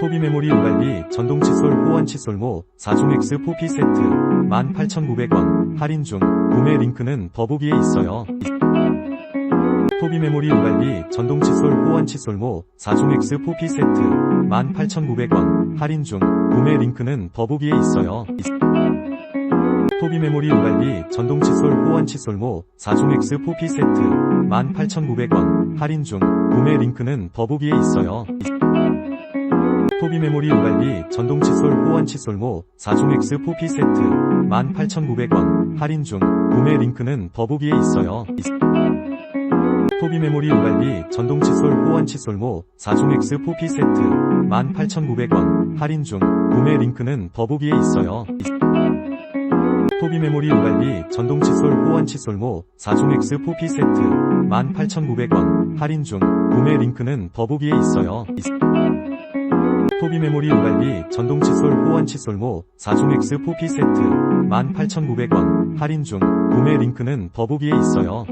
소비 메모리 모발비 전동 칫솔 호환 칫솔모 4종 X 4P 세트. 18,900원. 할인 중. 구매 링크는 더보기에 있어요. 소비 메모리 모발비 전동 칫솔 호환 칫솔모 4종 X 4P 세트. 18,900원. 할인 중. 구매 링크는 더보기에 있어요. 소비 메모리 모발비 전동 칫솔 호환 칫솔모 4종 X 4P 세트. 18,900원. 할인 중. 구매 링크는 더보기에 있어요. 소비 메모리 모발비 전동 칫솔 호환 칫솔모 4종 X 4P 세트. 18,900원. 할인 중. 구매 링크는 더보기에 있어요. 소비 메모리 모발비 전동 칫솔 호환 칫솔모 4종 X 4P 세트. 18,900원. 할인 중. 구매 링크는 더보기에 있어요. 소비 메모리 모발비 전동 칫솔 호환 칫솔모 4종 X 4P 세트. 18,900원. 할인 중. 구매 링크는 더보기에 있어요. 소비 메모리 모발비 전동 칫솔 호환 칫솔모 4종 X 4P 세트. 18,900원. 할인 중. 구매 링크는 더보기에 있어요.